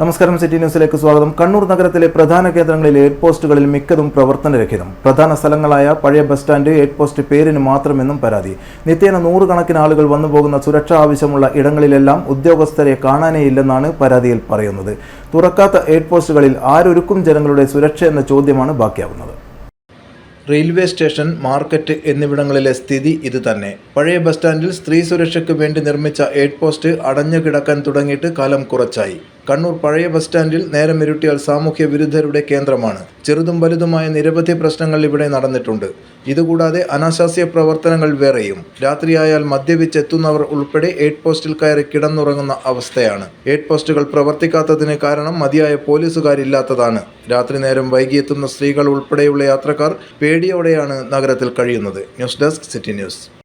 നമസ്കാരം സിറ്റി ന്യൂസിലേക്ക് സ്വാഗതം. കണ്ണൂർ നഗരത്തിലെ പ്രധാന കേന്ദ്രങ്ങളിൽ എയ്ഡ് പോസ്റ്റുകളിൽ മിക്കതും പ്രവർത്തനരഹിതം. പ്രധാന സ്ഥലങ്ങളായ പഴയ ബസ് സ്റ്റാൻഡ് എയ്ഡ് പോസ്റ്റ് പേരിന് മാത്രമെന്നും പരാതി. നിത്യേന നൂറുകണക്കിന് ആളുകൾ വന്നുപോകുന്ന സുരക്ഷാ ആവശ്യമുള്ള ഇടങ്ങളിലെല്ലാം ഉദ്യോഗസ്ഥരെ കാണാനേ ഇല്ലെന്നാണ് പരാതിയിൽ പറയുന്നത്. തുറക്കാത്ത എയ്ഡ് പോസ്റ്റുകളിൽ ആരൊരുക്കും ജനങ്ങളുടെ സുരക്ഷ എന്ന ചോദ്യമാണ് ബാക്കിയാവുന്നത്. റെയിൽവേ സ്റ്റേഷൻ മാർക്കറ്റ് എന്നിവിടങ്ങളിലെ സ്ഥിതി ഇതുതന്നെ പഴയ ബസ് സ്റ്റാൻഡിൽ സ്ത്രീ സുരക്ഷയ്ക്ക് വേണ്ടി നിർമ്മിച്ച എയ്ഡ് പോസ്റ്റ് അടഞ്ഞു കിടക്കാൻ തുടങ്ങിയിട്ട് കാലം കുറച്ചായി. കണ്ണൂർ പഴയ ബസ് സ്റ്റാൻഡിൽ നേരം ഇരുട്ടിയാൽ സാമൂഹ്യ വിരുദ്ധരുടെ കേന്ദ്രമാണ്. ചെറുതും വലുതുമായ നിരവധി പ്രശ്നങ്ങൾ ഇവിടെ നടന്നിട്ടുണ്ട്. ഇതുകൂടാതെ അനാശാസ്യ പ്രവർത്തനങ്ങൾ വേറെയും. രാത്രിയായാൽ മദ്യപിച്ചെത്തുന്നവർ ഉൾപ്പെടെ എയ്ഡ് പോസ്റ്റിൽ കയറി കിടന്നുറങ്ങുന്ന അവസ്ഥയാണ്. എയ്ഡ് പോസ്റ്റുകൾ പ്രവർത്തിക്കാത്തതിന് കാരണം മതിയായ പോലീസുകാരില്ലാത്തതാണ്. രാത്രി നേരം വൈകിയെത്തുന്ന സ്ത്രീകൾ ഉൾപ്പെടെയുള്ള യാത്രക്കാർ പേടിയോടെയാണ് നഗരത്തിൽ കഴിയുന്നത്. News desk city news.